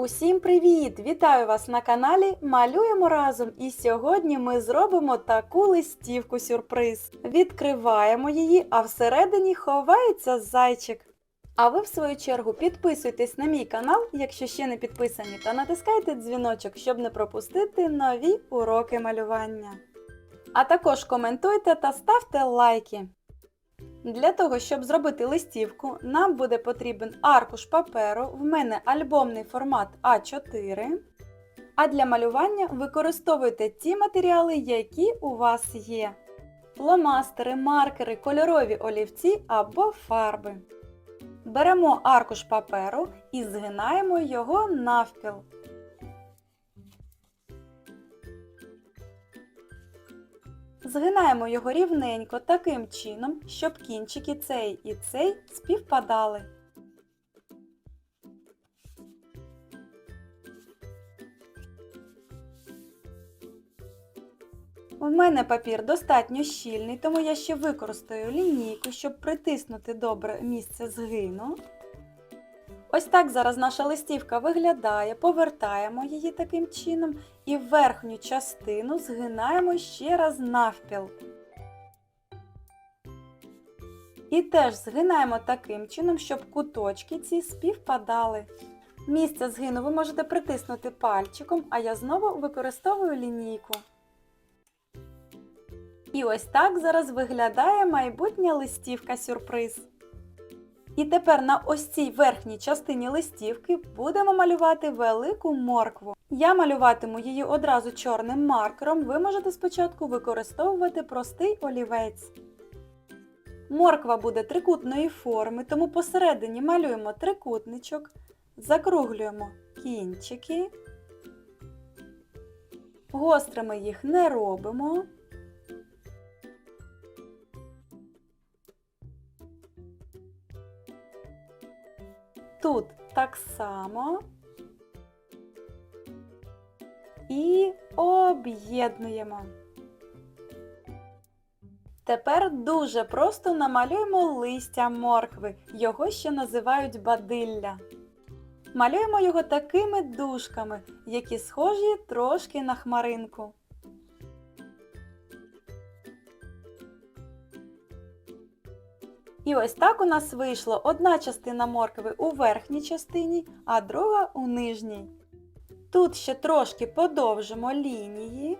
Усім привіт! Вітаю вас на каналі Малюємо разом. І сьогодні ми зробимо таку листівку сюрприз. Відкриваємо її, а всередині ховається зайчик. А ви, в свою чергу, підписуйтесь на мій канал, якщо ще не підписані, та натискайте дзвіночок, щоб не пропустити нові уроки малювання. А також коментуйте та ставте лайки. Для того, щоб зробити листівку, нам буде потрібен аркуш паперу, в мене альбомний формат А4. А для малювання використовуйте ті матеріали, які у вас є: фломастери, маркери, кольорові олівці або фарби. Беремо аркуш паперу і згинаємо його навпіл. Згинаємо його рівненько таким чином, щоб кінчики цей і цей співпадали. У мене папір достатньо щільний, тому я ще використаю лінійку, щоб притиснути добре місце згину. Ось так зараз наша листівка виглядає, повертаємо її таким чином і верхню частину згинаємо ще раз навпіл. І теж згинаємо таким чином, щоб куточки ці співпадали. Місце згину ви можете притиснути пальчиком, а я знову використовую лінійку. І ось так зараз виглядає майбутня листівка сюрприз. І тепер на ось цій верхній частині листівки будемо малювати велику моркву. Я малюватиму її одразу чорним маркером, ви можете спочатку використовувати простий олівець. Морква буде трикутної форми, тому посередині малюємо трикутничок, закруглюємо кінчики, гострими їх не робимо. Тут так само. І об'єднуємо. Тепер дуже просто намалюємо листя моркви. Його ще називають бадилля. Малюємо його такими дужками, які схожі трошки на хмаринку. І ось так у нас вийшло одна частина моркви у верхній частині, а друга у нижній. Тут ще трошки подовжимо лінії.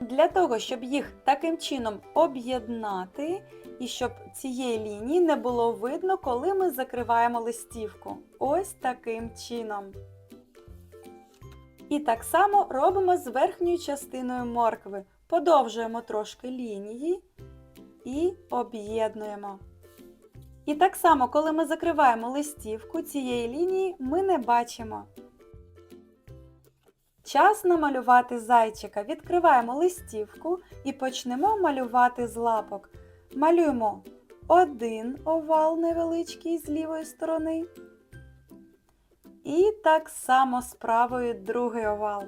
Для того, щоб їх таким чином об'єднати і щоб цієї лінії не було видно, коли ми закриваємо листівку. Ось таким чином. І так само робимо з верхньою частиною моркви. Подовжуємо трошки лінії і об'єднуємо. І так само, коли ми закриваємо листівку, цієї лінії ми не бачимо. Час намалювати зайчика. Відкриваємо листівку і почнемо малювати з лапок. Малюємо один овал невеличкий з лівої сторони. І так само з правої другий овал.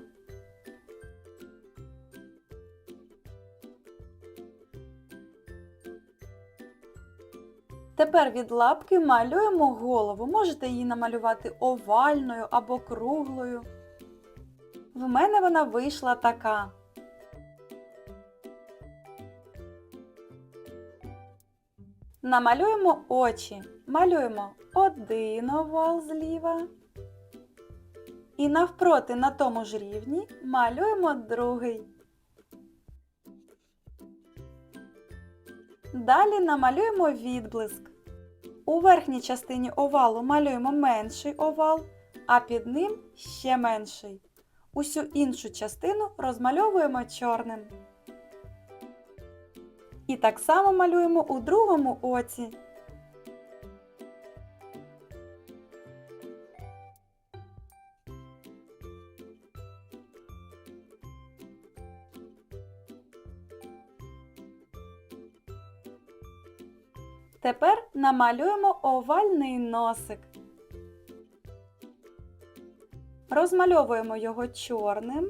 Тепер від лапки малюємо голову. Можете її намалювати овальною або круглою. В мене вона вийшла така. Намалюємо очі. Малюємо один овал зліва. І навпроти на тому ж рівні малюємо другий. Далі намалюємо відблиск. У верхній частині овалу малюємо менший овал, а під ним ще менший. Усю іншу частину розмальовуємо чорним. І так само малюємо у другому оці. Тепер намалюємо овальний носик. Розмальовуємо його чорним.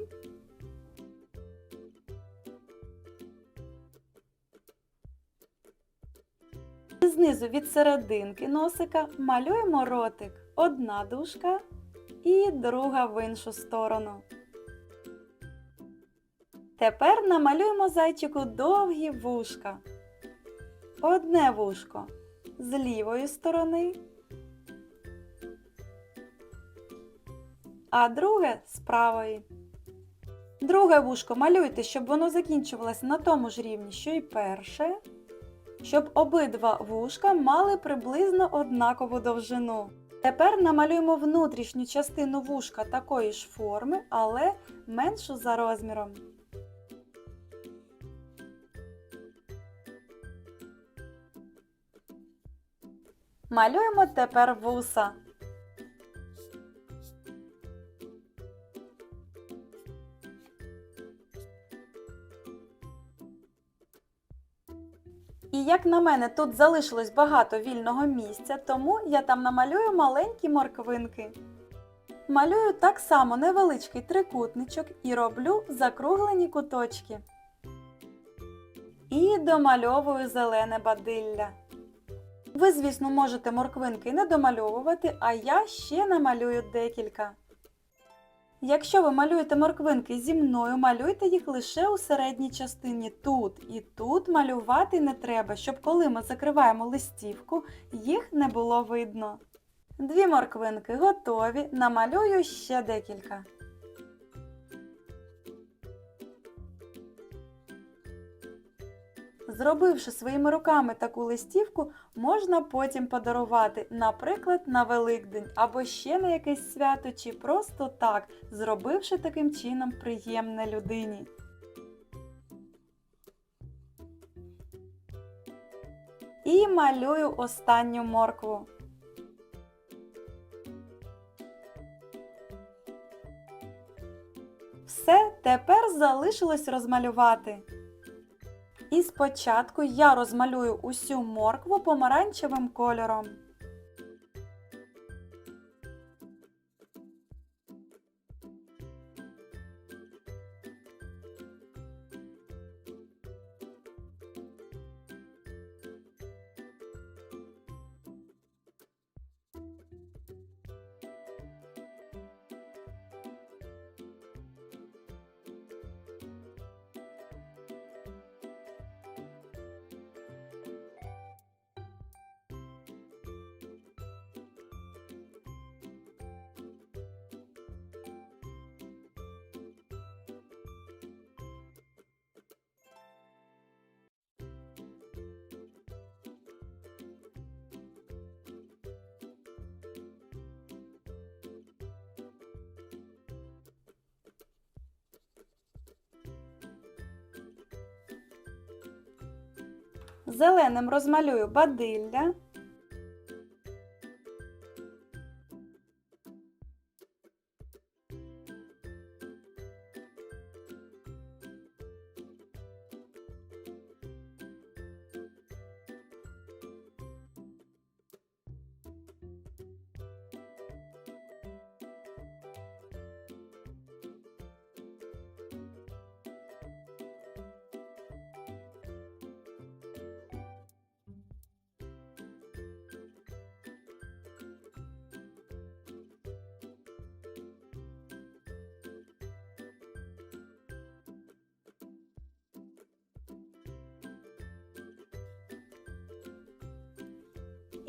Знизу від серединки носика малюємо ротик. Одна дужка і друга в іншу сторону. Тепер намалюємо зайчику довгі вушка. Одне вушко з лівої сторони, а друге з правої. Друге вушко малюйте, щоб воно закінчувалось на тому ж рівні, що і перше, щоб обидва вушка мали приблизно однакову довжину. Тепер намалюємо внутрішню частину вушка такої ж форми, але меншу за розміром. Малюємо тепер вуса. І як на мене, тут залишилось багато вільного місця, тому я там намалюю маленькі морквинки. Малюю так само невеличкий трикутничок і роблю закруглені куточки. І домальовую зелене бадилля. Ви, звісно, можете морквинки не домальовувати, а я ще намалюю декілька. Якщо ви малюєте морквинки зі мною, малюйте їх лише у середній частині тут. І тут малювати не треба, щоб коли ми закриваємо листівку, їх не було видно. Дві морквинки готові, намалюю ще декілька. Зробивши своїми руками таку листівку, можна потім подарувати, наприклад, на Великдень або ще на якесь свято, чи просто так, зробивши таким чином приємне людині. І малюю останню моркву. Все, тепер залишилось розмалювати. І спочатку я розмалюю усю моркву помаранчевим кольором. Зеленим розмалюю бадилля.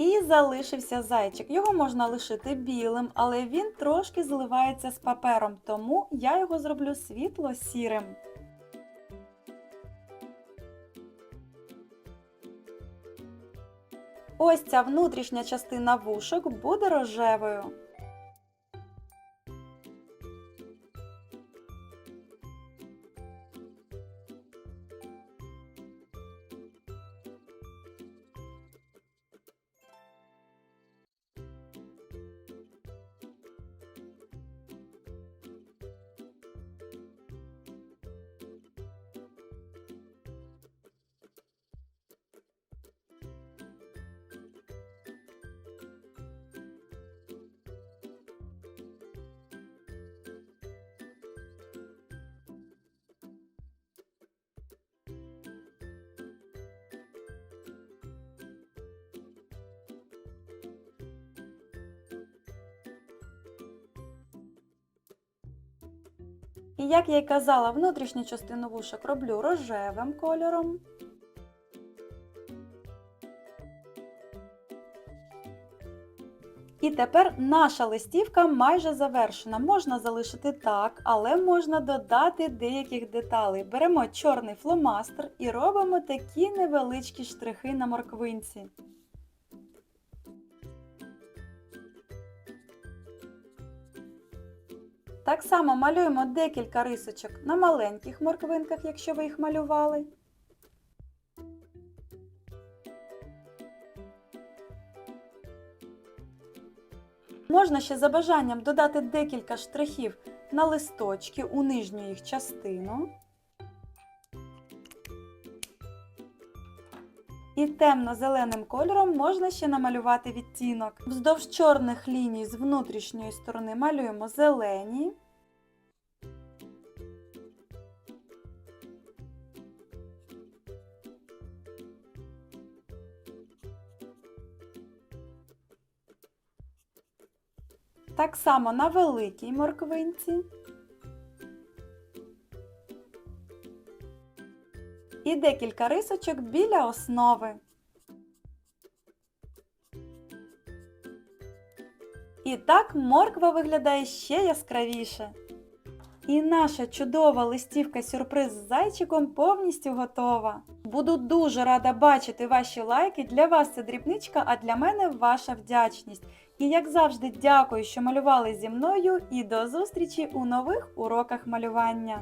І залишився зайчик. Його можна лишити білим, але він трошки зливається з папером, тому я його зроблю світло-сірим. Ось ця внутрішня частина вушок буде рожевою. І як я й казала, внутрішню частину вушок роблю рожевим кольором. І тепер наша листівка майже завершена. Можна залишити так, але можна додати деяких деталей. Беремо чорний фломастер і робимо такі невеличкі штрихи на морквинці. Так само малюємо декілька рисочок на маленьких морквинках, якщо ви їх малювали. Можна ще за бажанням додати декілька штрихів на листочки у нижню їх частину. І темно-зеленим кольором можна ще намалювати відтінок. Вздовж чорних ліній з внутрішньої сторони малюємо зелені. Так само на великій морквинці. І декілька рисочок біля основи. І так морква виглядає ще яскравіше. І наша чудова листівка сюрприз з зайчиком повністю готова. Буду дуже рада бачити ваші лайки. Для вас це дрібничка, а для мене ваша вдячність. І як завжди, дякую, що малювали зі мною, і до зустрічі у нових уроках малювання.